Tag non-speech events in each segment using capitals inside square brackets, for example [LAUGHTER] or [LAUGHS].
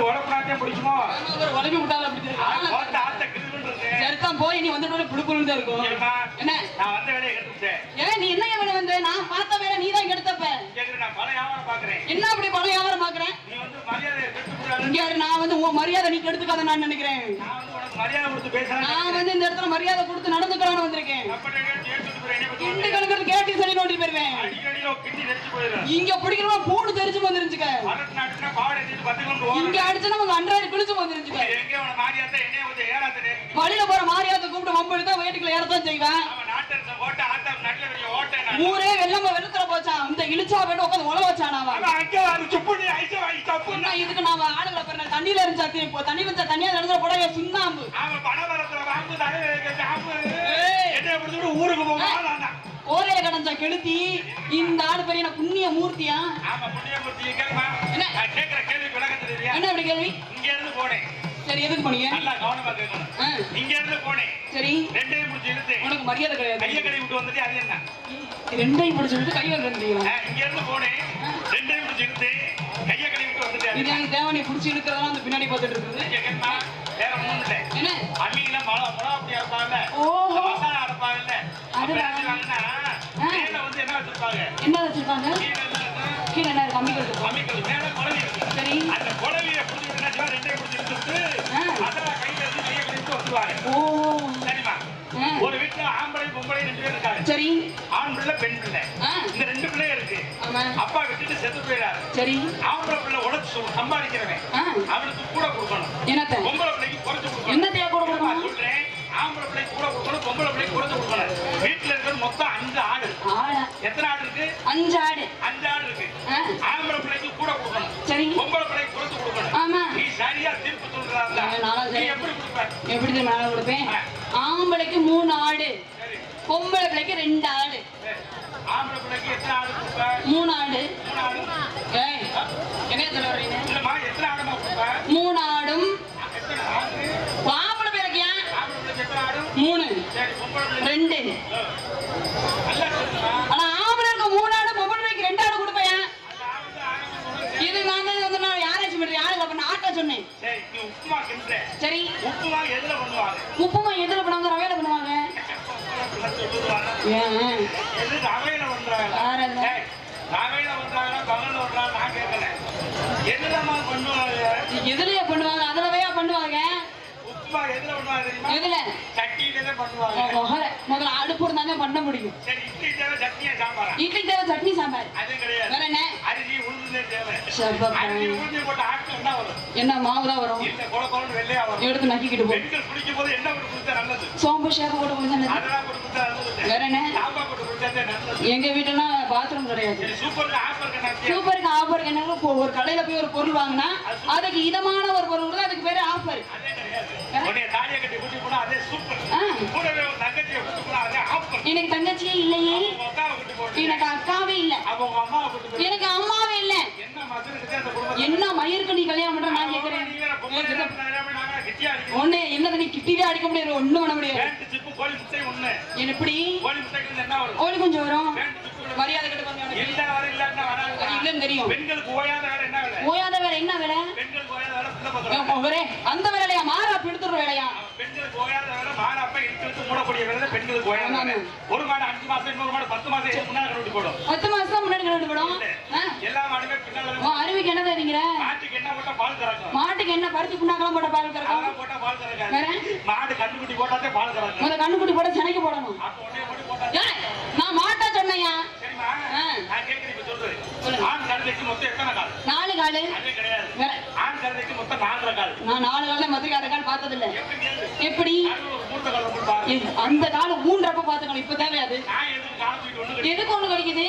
விட்டு உடம்புனாத்தே பிடிக்குமோ? உலகி விட்டாலும் அப்படி சரிதான் போய் நீ வந்துட்டு புழு புழுன்னு தான் இருக்கும். என்ன? நான் வந்த வேலையை கட்டுட்டேன் ஏன் நீ என்ன வேலை வந்து நான் பார்த்த வேலை நீ தான் கெடுத்தப்ப கேக்குற நான் பல வியாபாரம் பாக்குறேன் என்ன அப்படி பணம் வியாபாரம் பாக்குறேன்? நான் வந்து உன் மரியாதை நீ கெடுத்துக்காத நான் நினைக்கிறேன். நான் வந்து இந்த இடத்துல மரியாதை கொடுத்து நடந்துக்கிறான்னு வந்திருக்கேன். கிண்டு கணக்கு கேட்டி சொல்லி நோண்டி போயிருவேன். இங்க பிடிக்கிறவங்க பூண்டு தெரிச்சு கிலோமீட்டர் இங்க ஓடுறேன் அடிச்சா நமக்கு அன்றாயிரம் கிழிச்சு வந்துருச்சுக்க எங்க அவன மாரியாத்த என்னைய கொஞ்சம் ஏறாத்தனே வழியில போற மாரியாத்தை கூப்பிட்டு வம்பு தான் வீட்டுக்குள்ள ஏறத்தான் செய்வேன். ஊரே வெள்ளம வெளுத்துல போச்சான். இந்த இழிச்சா போயிட்டு உழ அது தப்புன்னா என்ன இதுக்கு நாம ஆளுகளை பிறந்த தண்ணியில இருந்தா இப்போ தண்ணி வச்சா தண்ணியா இடத்துல போட சுண்ணாம்பு. அவன் பணமரத்துல வாங்கு தலைவருக்கு காப்பு ஏய். என்னைய பிடிச்சிட்டு ஊருக்கு போவான் ஓரையில கடஞ்சா கெடுத்தி இந்த ஆடு பெரிய புண்ணிய மூர்த்தியா? என்ன? அப்படி கேள்வி? இங்க இருந்து போனேன். சரி எதுக்கு பண்ணீங்க நல்லா கவனமா கேட்கணும் இங்க இருந்து போனேன். சரி. ரெண்டையும் முடிச்சு இழுத்து உனக்கு மரியாதை கைய கிடையாது கடை விட்டு வந்துட்டு அது என்ன? ரெண்டையும் பிடிச்சு விட்டு கை வந்துட்டீங்களா ஆ, இங்க இருந்து போனேன். ரெண்டையும் இழுத்து கைய கடை விட்டு வந்துட்டு அது இது? எனக்கு தேவை நீ பிடிச்சி இழுக்கிறதெல்லாம் அந்த பின்னாடி பார்த்துட்டு இருக்குது? வேற இல்லை. என்ன? அம்மியில மழை மிளகா அப்படி அரைப்பாங்கல்ல? ஓஹோ. மசாலா? என்ன செய்வாங்கன்னா மேல வந்து என்ன வச்சிருப்பாங்க? என்ன வச்சிருக்காங்க கீழே என்ன இருக்கு? அம்மிக்கல். மேல குழவி சரி. அந்த குழவியை செய்வா? ரெண்டையும் பிடிச்சி இழுத்துட்டு. மசாலா கையில இருந்து கையை கழித்து வந்துருவாங்க ஓ ஒரு வீட்டுல ஆம்பளை பொம்பளை ரெண்டு பேர் இருக்காங்க. சரி. ஆண் பிள்ளை பெண் பிள்ளை. இந்த ரெண்டு பிள்ளை இருக்கு. அப்பா விட்டுட்டு செத்து போயிடாரு சரி. ஆம்பளை பிள்ளை உழைச்சு சம்பாதிக்கிறவன். அவனுக்கு கூட கொடுக்கணும். என்னத்த? பொம்பளை பிள்ளைக்கு குறைச்சு கொடுக்கணும். என்னத்தையா கூட கொடுக்கணும்? சொல்றேன் ஆம்பளை பிள்ளைக்கு கூட கொடுக்கணும் பொம்பளை பிள்ளைக்கு குறைச்சு கொடுக்கணும். வீட்டுல இருக்கிறது மொத்தம் அஞ்சு ஆடு எத்தனை ஆடு இருக்கு? அஞ்சு ஆடு. அஞ்சு ஆடு இருக்கு. ஆம்பளை பிள்ளைக்கு கூட கொடுக்கணும். சரி. பொம்பளை பிள்ளைக்கு குறைச்சு கொடுக்கணும். ஆமா. நீ சரியா தீர்ப்பு சொல்றா நான் நாளா நீ சரி. எப்படி கொடுப்ப? எப்படி நான் கொடுப்பேன். ஆம்பளைக்கு மூணு ஆடு பொம்பளை பிள்ளைக்கு ரெண்டு ஆடு மூணு ஆடு மூணு என்ன சொல்ல வர்றீங்க? ஆடுமா. மூணு ஆம்பளை பிள்ளைக்கு மூணு. ரெண்டு நல்லா சொல்லுமா ஆனா ஆம்பளைக்கு மூணு ஆடு பொம்பளை பிள்ளைக்கு ரெண்டு ஆடு கொடுப்பேன் அந்த ஆடு ஆடு இது நான் தான் வந்து நான் யாராச்சும் பண்றேன் யாருக்கு அப்ப நான் ஆட்டை சொன்னேன். சரி நீ உப்புமா சரி. உப்புமா எதுல பண்ணுவாங்க? உப்புமா எதுல பண்ணுவாங்க? ரவையில பண்ணுவாங்க. ஏன்? எது ரவையில பண்றாங்க ரவையில பண்றாங்களா பகல்ல பண்றாங்க நான் கேட்கல எதுலமா பண்ணுவாங்க? எதுலயா பண்ணுவாங்க? அதுலவையா பண்ணுவாங்க? உப்புமா எதுல பண்ணுவாங்க தெரியுமா? எதுல? சட்டியில தான் பண்ணுவாங்க. முதல்ல அடுப்பு இருந்தாங்க பண்ண முடியும். சரி இட்லி தேவை சட்னியா சாம்பாரா? இட்லி தேவை சட்னி சாம்பார். அது கிடையாது. வேற என்ன? அரிசி உளுந்து தேவை. சப்பா. அரிசி உளுந்து போட்டு ஆட்டு என்ன வரும்? என்ன மாவு தான் வரும்? இல்ல கொல கொலன்னு வெள்ளையா வரும். எடுத்து நக்கிக்கிட்டு போ. பெண்கள் குடிக்கும் போது என்ன போட்டு குடிச்சா நல்லது? சோம்பு ஷேப்பு போட்டு கொடுத்தா அதெல்லாம் போட்டு குடிச்சா நல்லது வேற என்ன? சாம்பார் போட்டு குடிச்சா நல்லது. எங்க வீட்டுலாம் பாத்ரூம் கிடையாது. சூப்பர் ஆஃபர் சூப்பருக்கு இப்போ ஒரு கடையில போய் ஒரு பொருள் வாங்கினா அதுக்கு இதமான ஒரு பொருள் அதுக்கு பேரு ஆஃபர் அதே கிடையாது உன்னைய தாலியை கட்டி கூட்டி போனா அதே சூப்பர் ஆ. கூடவே ஒரு தங்கச்சியை கூட்டி போனா அதே ஆஃபர் எனக்கு தங்கச்சியே இல்லையே. எனக்கு அக்காவே இல்ல. எனக்கு அம்மாவே இல்ல. என்ன என்ன மயிருக்கு நீ கல்யாணம் பண்ற நான் கேக்குறேன். வேற. ஒண்ணு என்னது நீ கிட்டிவே அடிக்க முடியாது ஒண்ணும் பண்ண முடியாது. என்ன எப்படி கோழி என்ன கொஞ்சம் வரும். மரியாதை கிட்ட கொஞ்சம் இல்ல தெரியும். ஓயாத என்ன வேலை? ஓயாத வேலை என்ன வேலை? ஒரே அந்த வேலையா? மாறா பிடித்துற வேலையா? பெண்களுக்கு ஓயாத வேலை மாறப்ப இழுத்து மூடக்கூடிய வேலை பெண்களுக்கு ஓயாத. ஒரு மாடு அஞ்சு மாசம் இன்னொரு மாடு பத்து மாசம் முன்னாடி கண்டுபிடி போடும். பத்து மாசம் முன்னாடி கண்டு போடும்? எல்லா மாடுமே பின்னால அறிவுக்கு என்ன தெரியுங்கிற மாட்டுக்கு என்ன போட்டா பால் கறக்கும். மாட்டுக்கு என்ன பருத்தி புண்ணாக்கெல்லாம் போட்ட பால் கறக்கும்? போட்டா பால் கறக்காது. வேற? மாடு கண்டுக்குட்டி போட்டாதே பால் கறக்கும். முத கண்ணுக்குட்டி போட சென்னைக்கு போடணும். நான் மாட்டா சொன்னையா? சரிம்மா ஆ. நான் கேட்கிறேன் இப்ப சொல்றேன். ஆண் கழுதைக்கு மொத்தம் எத்தனை கால்? காலு நான் நாலு கால மதுரை கால் பார்த்தது இல்ல எப்படி கேளு எப்படி? நடுவுல ஒரு மூட்டை கால் போட்டு பாரு ஏய், அந்த கால ஊன்றப்ப பாத்துக்கணும் இப்ப தேவையாது எதுக்கு ஒண்ணு கிடைக்குது?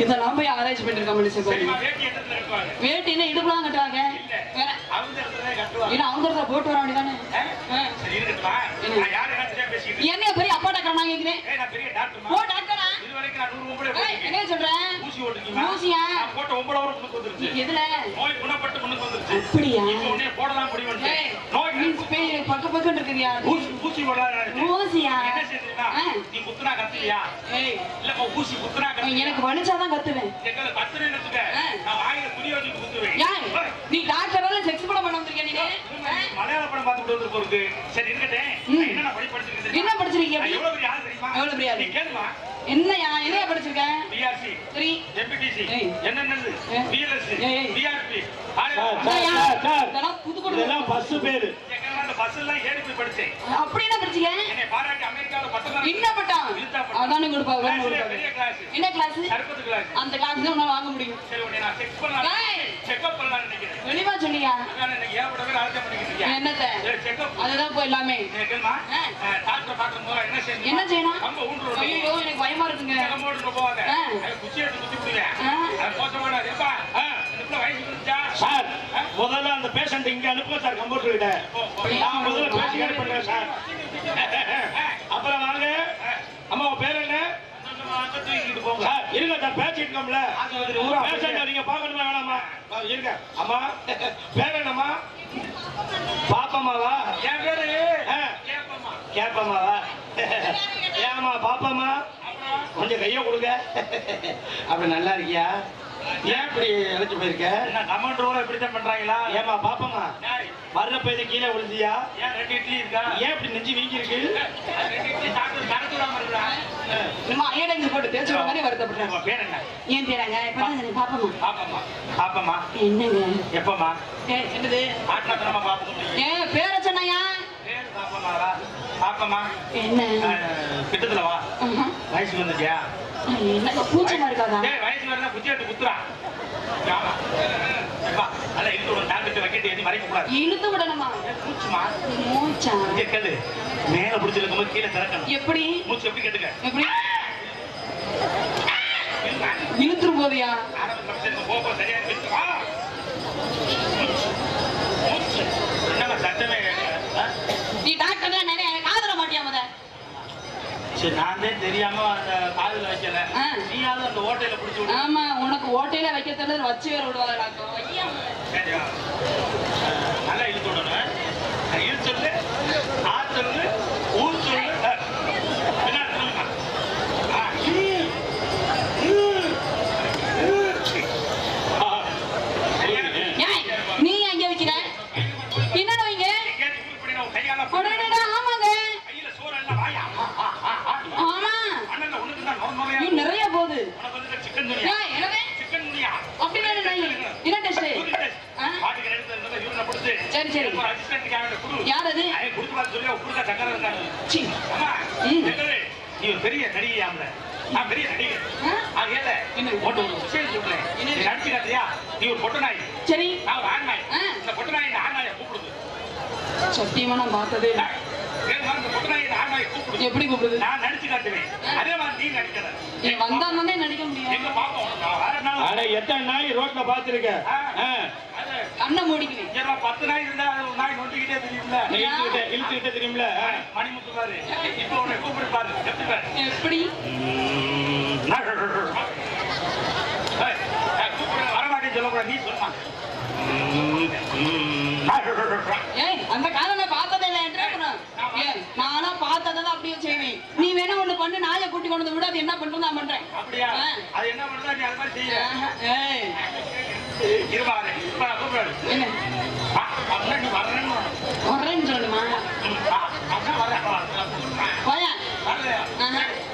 இதெல்லாம் போய் ஆராய்ச்சி பண்ணிருக்க மனுஷன் இடுப்புலாம் கட்டுவாங்க? அவங்க ஏன்னா போட்டு வர வேண்டியதானே? என்னைய பெரிய அப்பாட்ட கேக்குறேன் ஓ டாக்டரா? வரைக்கும் நான் நூறு ஒன்பது ஏய், போட்டிருக்கேன். என்ன சொல்ற? ஊசி ஓட்டுக்கீங்களா ஊசியா? போட்ட ஒன்பது வரை முன்னுக்கு வந்துருச்சு. எதுல? நோய் குணப்பட்டு முன்னுக்கு வந்துருச்சு. அப்படியா? இப்போ உடனே போடலாம் முடிவு நோய் மீன்ஸ் பேய் பக்க பக்கு பக்குன்னு இருக்குதியா? ஊசி ஊசி நினைச்சேன். ஊசியா? என்ன ஆ. நீ குத்துனா கத்துவியா? ஏய். இல்லப்பா ஊசி குத்துனா கத்துவியா? எனக்கு வலிச்சாதான் கத்துவேன். எங்களை கத்துறேன்னு வச்சுக்க. நான் வாயில துணி வச்சுட்டு குத்துவேன். நீ டாக்டரால செக்ஸ் கூட பண்ண வந்திருக்க நீ? மலையாள படம் பார்த்துட்டு வந்து போறது சரி தெரியுமா? என்ன படிச்சிருக்கீங்க நான் அப்படி? எவ்வளவு பெரிய ஆள் தெரியுமா? எவ்வளவு பெரிய ஆளு? நீ கேளுமா. என்னையா? என்னையா படிச்சிருக்க? பிஆர்சி சரி. MPTC. என்னென்னது? A. BLS. BRP Pudukkottai bus பேரு. அந்த பஸ் எல்லாம் ஏறி போய் படிச்சேன். அப்படி என்ன என்னை என்ன கிளாஸ் என்ன கிளாஸ் கருப்பத்து கிளாஸ் அந்த கிளாஸ் தான் வாங்க முடியும். செக்அப் பண்ணலாம் நினைக்கிறேன். வெளிவா சொன்னியா அழைச்ச பண்ணிக்கிட்டு இருக்கேன் என்னத்த? செக்அப் அதுதான் போய் எல்லாமே. டாக்டர் பார்க்கும் போது என்ன செய்யணும்? என்ன செய்யணும்? கம்ப ஊன்று ஐயோ எனக்கு பயமா இருக்குங்க. கிளம்போட்டு போவாங்க குச்சி எடுத்து குத்தி விடுவேன். அது மோசமான வயசு சார் முதல்ல அந்த பேஷண்ட் இங்க அனுப்புங்க சார் கம்ப்யூட்டர் கிட்ட. நான் முதல்ல பேசி ஏற்பாடு பண்ணுறேன் சார் அப்புறம் வாங்க. அம்மா பேர் தூக்கிட்டு போங்க. இருங்க பேசிட்டு இருக்கோம்ல பேஷண்ட் நீங்க பார்க்கணுமா வேணாமா? இருங்க. அம்மா பேர் என்னம்மா? பாப்பம்மாவா? என் பேரு? கேப்பம்மாவா? [LAUGHS] ஏம்மா பாப்பாம்மா? கொஞ்சம் கையை கொடுங்க. [LAUGHS] அப்படி நல்லா இருக்கியா? ஏன் இப்படி அழைச்சு போயிருக்க? என்ன கமெண்ட் ரோல இப்படித்தான் பண்றாங்களா? ஏமா பாப்பம்மா ஏய், வர்றப்ப இது கீழே விழுந்தியா? ஏன் ரெண்டு இட்லி இருக்கா? ஏன் இப்படி நெஞ்சு வீங்கி இருக்கு ரெண்டு இட்லி சாப்பிட்டு கரைச்சு விடாம இருக்கா சும்மா ஐயடங்கு போட்டு தேய்ச்சிட மாதிரி வருத்தப்படுறேன் உங்க பேர் என்ன? ஏன் பேராங்க பாப்பமா பாப்பம்மா. பாப்பம்மா. என்னங்க? எப்பம்மா? ஏ என்னது? பார்க்க முடியும் ஏன் பேர சொன்னையா? என்ன? கிட்டத்துல வா. வயசுக்கு வந்துட்டியா? என்னங்க கூச்சமா இருக்காதா வயசு வரல குச்சி எடுத்து குத்துறா இழுத்து விடணுமா? மூச்சுமா மூச்சா கேளு. மேல பிடிச்சிருக்கும் கீழே திறக்கணும். எப்படி? மூச்சு எப்படி கேட்டுக்க? எப்படி? இழுத்துரு போதியா சரியா இருக்கு வா மூச்சு. மூச்சு. என்னம்மா சத்தமே கேட்கல? ஆ? நீ டாக்டர் தான் நிறைய காதல மாட்டியா முத சரி நான் தான் தெரியாம அந்த காதுல வைக்கல. நீயாவது அந்த ஓட்டையில பிடிச்சு ஆமா உனக்கு ஓட்டையில வைக்க தெரியல வச்சு வேற விடுவாங்க டாக்டர் ஐயா. சரியா? ஆ, நல்லா இழுத்து விடணும். இழுத்து சொல்லு. ஆ சொல்லு. சீ. அம்மா, ம். என்னது? நீ ஒரு பெரிய நடிகையாம்ல. நான் பெரிய நடிகை. ஆ? அது ஏல, என்ன? உன்கிட்ட ஒரு விஷயம் சொல்றேன். நீ நடிச்சு காட்டுறியா? நீ ஒரு பொட்டை நாய். சரி நான் ஒரு ஆண் நாய். இந்த பொட்டை நாய் இந்த ஆண் நாயை கூப்பிடுது. சத்தியமா நான் பார்த்ததே இல்லை. எப்படி கூப்பிடுது நான் நடிச்சு காட்டுவேன். அதே மாதிரி நீ நடிக்கிற. நீ வந்தா நடிக்க முடியும் எங்க பாப்போம் எத்தனை நாய் ரோட்ல பாத்துருக்க அது, கண்ணை மூடிக்குவேன் நான் பத்து நாய் இருந்தா அது ஒரு நாய் நொண்டிக்கிட்டே தெரியும்ல? இழுத்துக்கிட்ட இழுத்துக்கிட்ட தெரியுமில. மணிமுத்து பாரு இப்ப உன்னை கூப்பிடு பாரு எப்படி? கூப்பிடு. வரமாட்டேன்னு சொல்லக்கூடாது நீ சொல்லுமா. ஏய் அந்த காலை நான் பார்த்ததே இல்லை என்றே நானா பார்த்ததை தான் அப்படியே செய்வேன். நீ வேணா ஒண்ணு பண்ணு நாயை கூட்டி கொண்டு விட அது என்ன பண்றது நான் பண்றேன். அப்படியா. அது என்ன பண்ணுதா நீ அது மாதிரி செய்ய.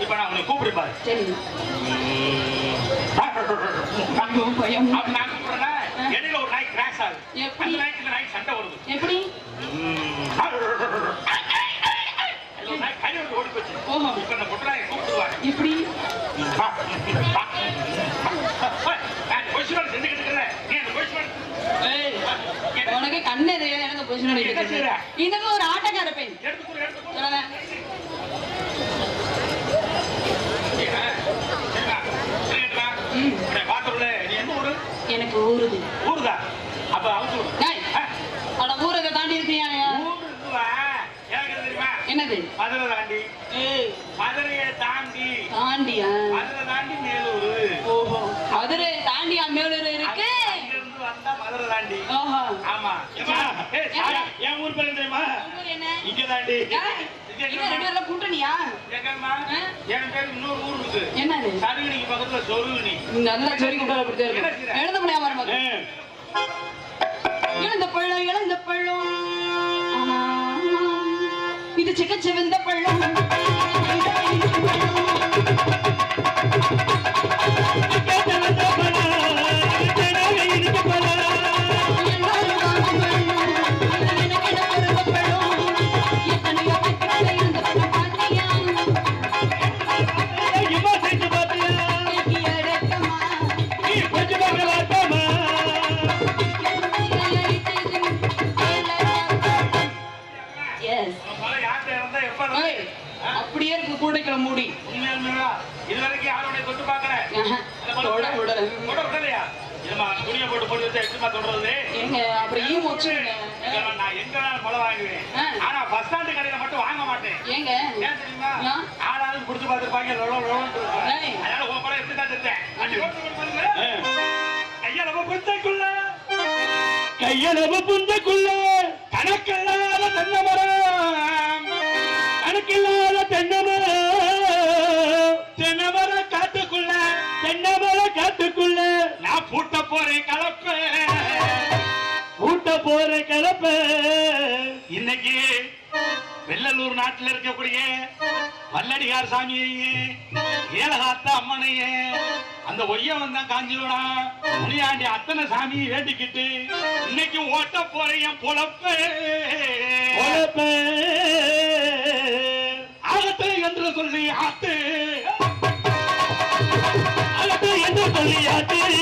இப்ப நான் உன்னை கூப்பிடு பாரு. நான் கூப்பிடுறேன்னா, இடையில ஒரு நாய் கிராஸ் ஆகுது? அந்த நாய்க்கு இந்த நாய் சண்டை வருது எப்படி? நாய் கை ஓடி போச்சு இப்ப இந்த பொட்டை நாயை கூப்பிடுவாரு எப்படி பொசிஷன் செஞ்சுக்கிட்டு இருக்கிற நீ அந்த பொசிஷன் தெரியாது எனக்கு பொசிஷன் அடிக்கிறது ஒரு ஆட்டக்கார பெண். எனக்கு ஊறுது. ஊருதா அப்ப அட ஊரதை தாண்டி இருக்கியா என்னது? மதுரை தாண்டி. மதுரையை தாண்டி. தாண்டியா? மதுரை தாண்டி மேலூர். ஓஹோ. மதுரை தாண்டியா மேலூர் இருக்கு? வந்தா மதுரை தாண்டி ஆமா. என் ஊர் பேர் என்ன? தெரியுமா என்ன இங்க தாண்டி என்ன கூட்டணியா? என் பேர் இன்னொரு ஊர் இருக்கு என்னது? சருகணிக்கு பக்கத்துல சொருகுனி. நல்லா இருக்கும். எழுத முடியாம இழந்த பழம் இழந்த ஆ, இது சிக்க சிவந்த பழம் தொடர்றது ஏங்க அப்புறம் ஈ மொச்சுங்க இங்க நான் எங்க மழை வாங்குவேன். ஆனா பஸ் ஸ்டாண்டு கடையில மட்டும் வாங்க மாட்டேன். ஏங்க. ஏன் தெரியுமா? ஆ. ஆளாலும் குடிச்சு பார்த்துருப்பாங்க. அதனால உன் படம் எப்படி தான் செத்தேன் உன் குத்தைக்குள்ள கையளவு புந்தக்குள்ள கணக்கில்லாத தென்னமரம் இன்னைக்கு வெள்ளலூர் நாட்டுல இருக்கக்கூடிய வல்லடியார் சாமியையே ஏலகாத்த அம்மனையே அந்த ஒய்யவன் தான் காஞ்சிரோடா முனியாண்டி அத்தனை சாமியை வேண்டிக்கிட்டு இன்னைக்கு ஓட்ட என் பொழப்ப. பொழப்ப. ஆகட்டு என்று சொல்லி ஆத்து அகத்து என்று சொல்லியாட்டு ஆகட்டு,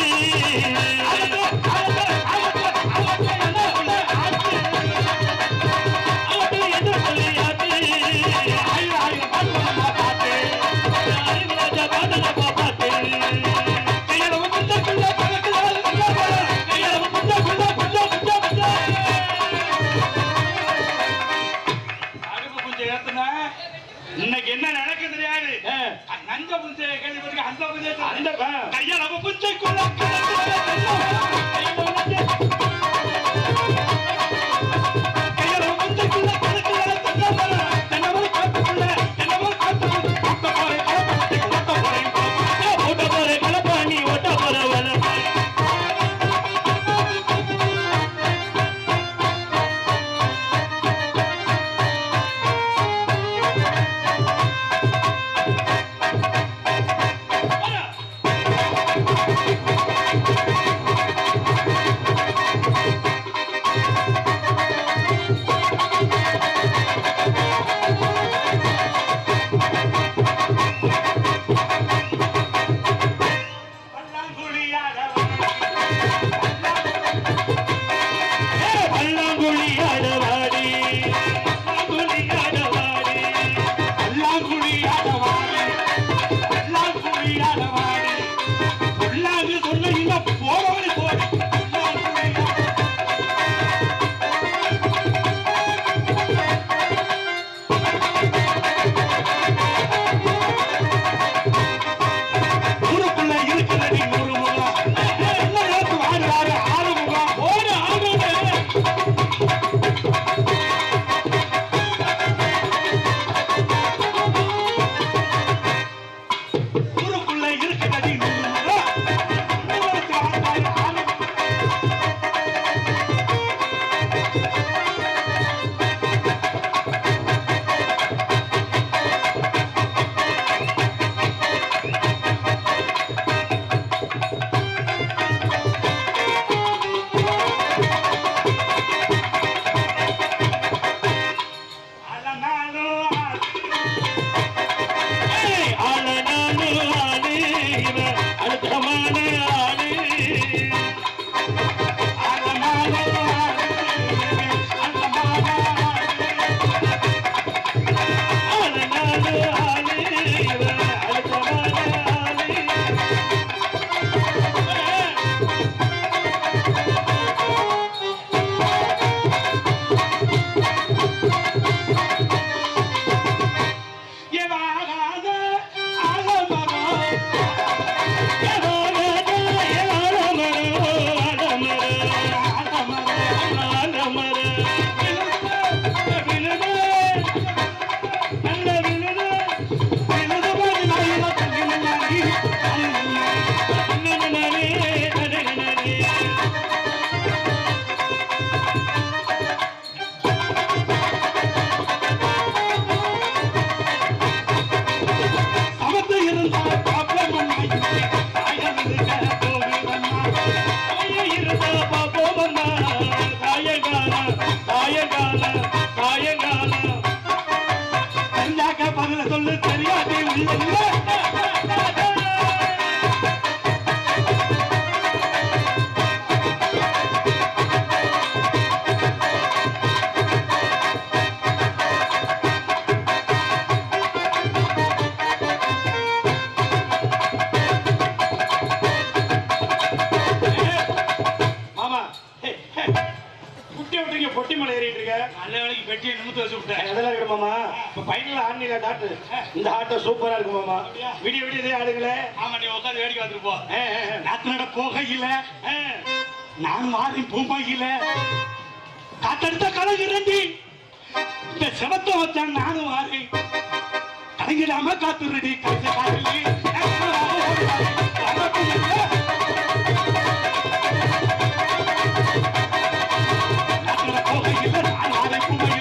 தெரியாதே சூப்பரா இருக்கு மாமா. விடிய விடிய இதே ஆடுங்களே ஆமா நீ உட்காந்து வேடிக்கை ஆ. நாத்தனோட போகையில. நான் மாறி பூமையில காத்தெடுத்த கலைஞரண்டி இந்த சிவத்தை வச்சான் நானும் மாறி கலைஞராம காத்துருடி கலைஞ காதலி போகையில நான் மாறி பூமையில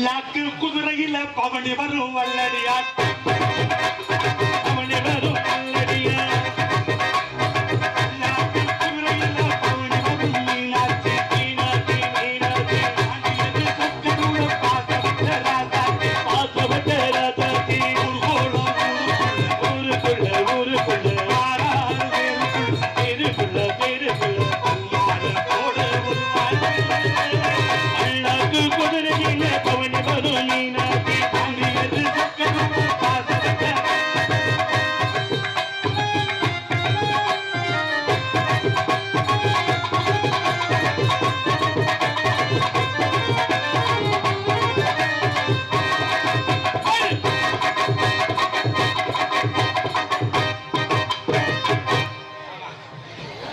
பல்லாக்கு குதிரையில பவனி வரும் வல்லடியார் பவனி வரும் வல்லடியார்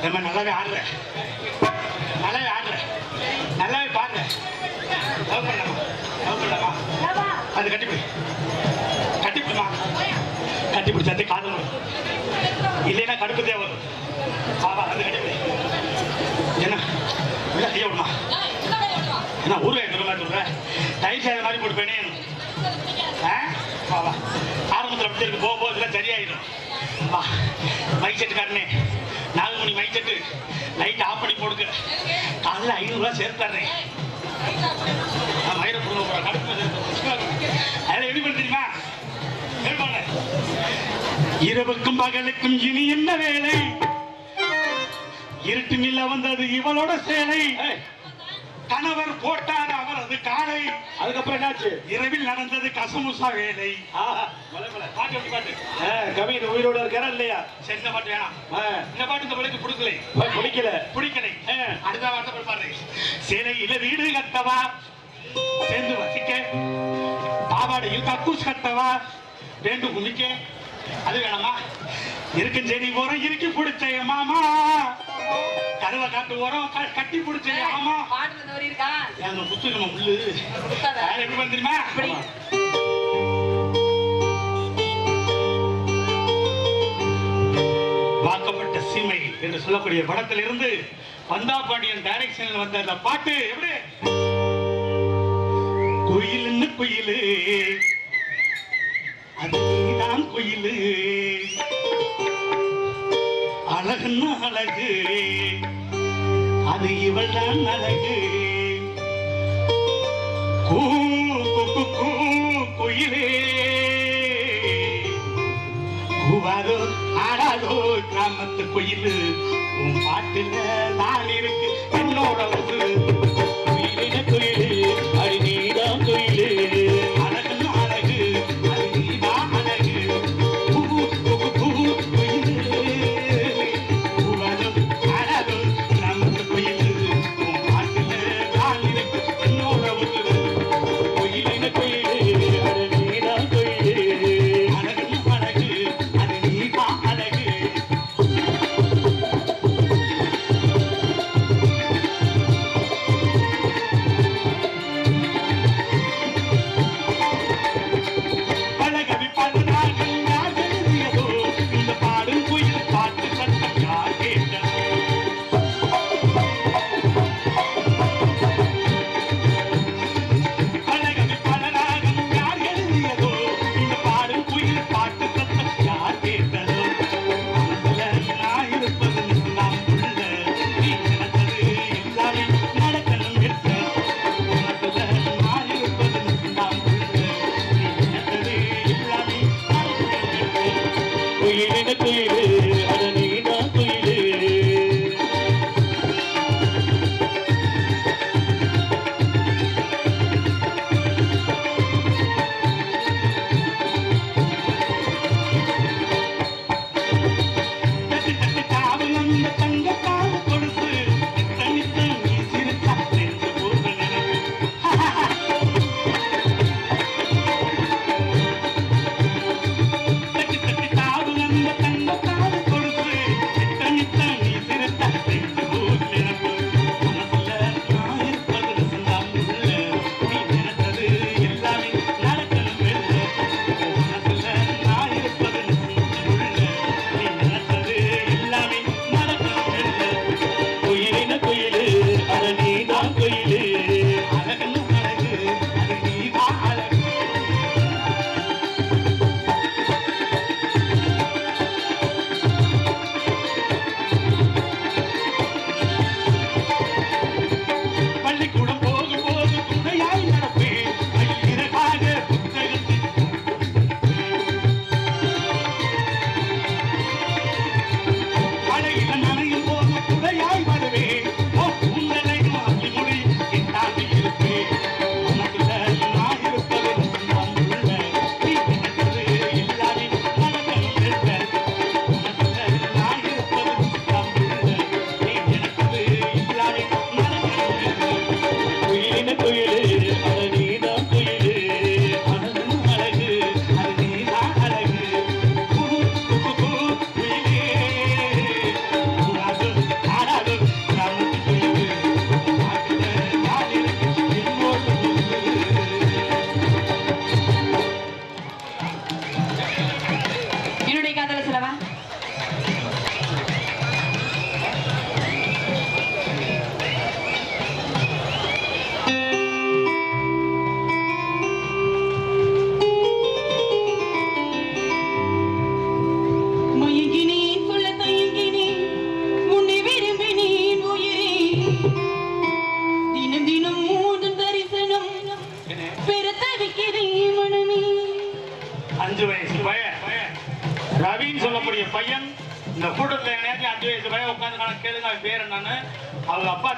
நம்ம நல்லாவே ஆடுற. நல்லாவே ஆடுற. நல்லாவே பாடுற. லவ் பண்ணலாமா? லவ் பண்ணலாமா? அது கட்டிப்பிடி. கட்டிப்பிடுமா? கட்டி பிடிச்சாத்தே காதல் இல்லைன்னா கடுப்பு தேவை பாபா அது கட்டிப்பிடி. என்ன? உள்ள கைய விடுமா? என்ன ஊருக்கு இருக்கிற மாதிரி சொல்ற தயிர் செய்த மாதிரி போட்டுப்பேனே பாபா ஆரம்பத்தில் அப்படி இருக்கு. போக போக இதெல்லாம் சரியாயிடும். வா மைக் செட்டு காட்டுனே. மணி மைக் லைட் ஆஃப் பண்ணி போடுங்க. காலைல ஐநூறுரூவா சேர்த்து தர்றேன். மயிரை கொடுக்க போகிறேன் அதில் எப்படி பண்ண இரவுக்கும் பகலுக்கும் இனி என்ன வேலை? இருட்டு நில வந்தது இவளோட சேலை. கணவர் போட்டார் அது காலை. அதுக்கப்புறம் என்னாச்சு? இரவில் நடந்தது கசமுசா வேலை. பாட்டு பாட்டு? கவின் உயிரோட இருக்கிறா இல்லையா? சரி இந்த பாட்டு வேணாம். இந்த பாட்டு இந்த பிள்ளைக்கு பிடிக்கல. பிடிக்கல. பிடிக்கலை. அடுத்த வார்த்தை பிடிப்பாரு சிலையில வீடு கட்டவா? சேர்ந்து வசிக்க. பாவாடையில் கக்கூஸ் கட்டவா? வேண்டு குதிக்க அது வேணாமா? இருக்கும் செடி போற இருக்கு பிடிச்ச மாமா. கதவை காட்டு ஓரம் கட்டி பிடிச்சி. ஆமா. பாட்டுல தவறி இருக்கா? எங்க குத்து நம்ம புல்லு. வேற எப்படி வந்துருமா வாக்கப்பட்ட சீமை என்று சொல்லக்கூடிய படத்திலிருந்து வந்தா பாண்டியன் டைரக்ஷனில் வந்த அந்த பாட்டு எப்படி? குயிலுன்னு குயிலு. அதுதான் குயிலு. அழகுன்னா அழகு. அது இவள் தான் அழகு குயிலே. கூவாதோ ஆடாதோ கிராமத்து குயில். உன் பாட்டுல தான் இருக்கு என்னோட ஒரு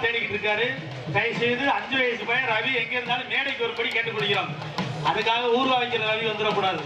தேடிக்கிட்டு இருக்காரு. தயவு செய்து அஞ்சு வயசு பையன் ரவி எங்க இருந்தாலும் மேடைக்கு ஒரு படி கேட்டுக் கொள்கிறோம் அதுக்காக ஊர்வா வைக்கிற ரவி வந்துடக்கூடாது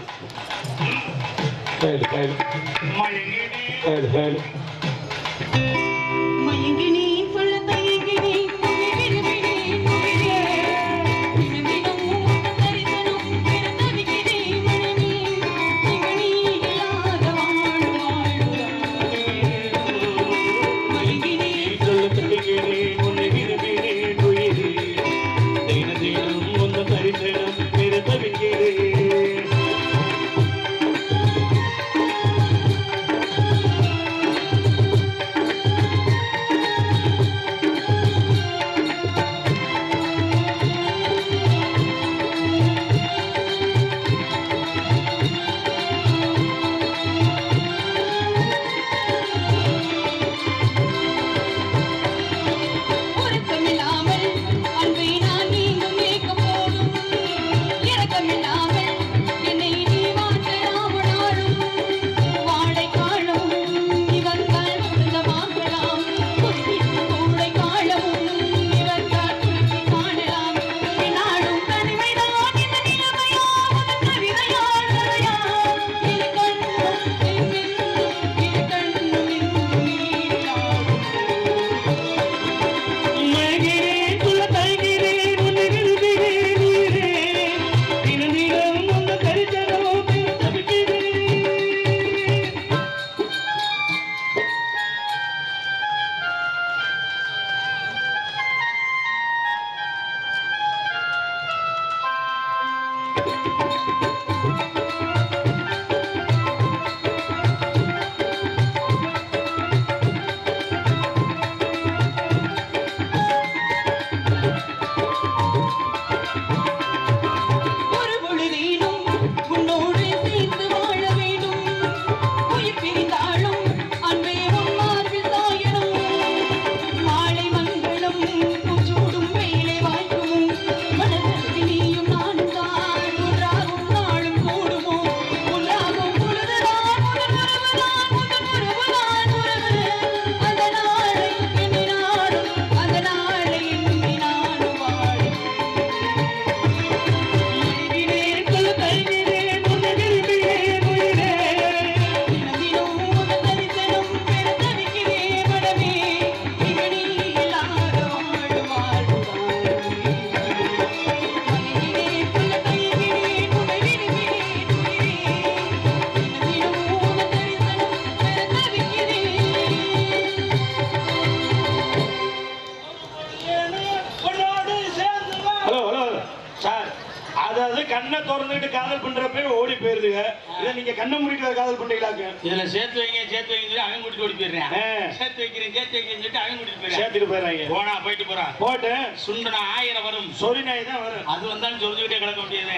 அது வந்தாலும் சொல்லிக்கிட்டே கிடக்க முடியாது.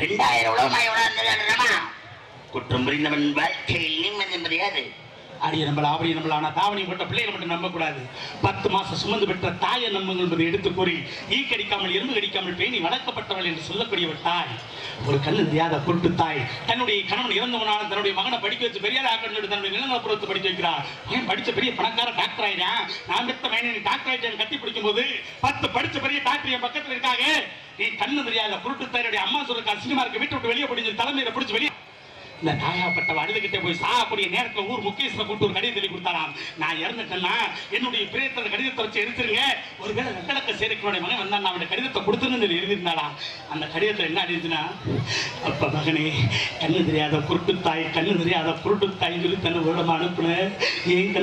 ரெண்டாயிரம் உலகமாய் உணர்ந்ததா குற்றம் புரிந்தவன் வாழ்க்கையில் நிம்மதி முடியாது அடியை நம்மள அப்படி நம்மள ஆனால் தாவணி போட்ட பிள்ளைகளை மட்டும் நம்பக்கூடாது. பத்து மாசம் சுமந்து பெற்ற தாயை நம்புங்கள் என்பதை எடுத்து கூறி ஈ கடிக்காமல் எறும்பு கடிக்காமல் பேணி வளர்க்கப்பட்டவள் என்று சொல்லக்கூடியவள் தாய் ஒரு கண்ணு தெரியாத குருட்டு தாய் தன்னுடைய கணவன் இறந்தவனாலும் தன்னுடைய மகனை படிக்க வச்சு பெரியார் ஆக்கணும் சொல்லி தன்னுடைய நிலநலப்புறத்தை படிக்க வைக்கிறார். ஏன் படிச்ச பெரிய பணக்கார டாக்டர் ஆயிடான் நான் பெற்ற மைனி டாக்டர் ஆயிட்டேன் கட்டி பிடிக்கும் போது பத்து படிச்ச பெரிய டாக்டர் என் பக்கத்துல இருக்காங்க. நீ கண்ணு தெரியாத குருட்டு தாயுடைய அம்மா சொல்லுக்கா சினிமா இருக்க வீட்டு விட்டு வெளியே பிடிச்சி தலைமையில பிடிச்சி வெளியே இந்த தாயாப்பட்டவ அழுதுகிட்டே போய் சாகக்கூடிய நேரத்துல ஊர் முக்கியஸ்தரை கூட்டு ஒரு கடிதம் எழுதி கொடுத்தாராம். நான் இறந்துட்டேன்னா என்னுடைய பிரேத்தல கடிதத்தை வச்சு எடுத்துருங்க. ஒருவேளை வெட்டடக்க சேரிக்கனுடைய மகன் வந்தா அவனுடைய கடிதத்தை கொடுத்துன்னு சொல்லி எழுதியிருந்தாளாம் அந்த கடிதத்துல என்ன எழுதினா அப்ப மகனே கண்ணு தெரியாத குருட்டு தாய் கண்ணு தெரியாத குருட்டு தாய் சொல்லி தன்னை விடமா அனுப்புன என்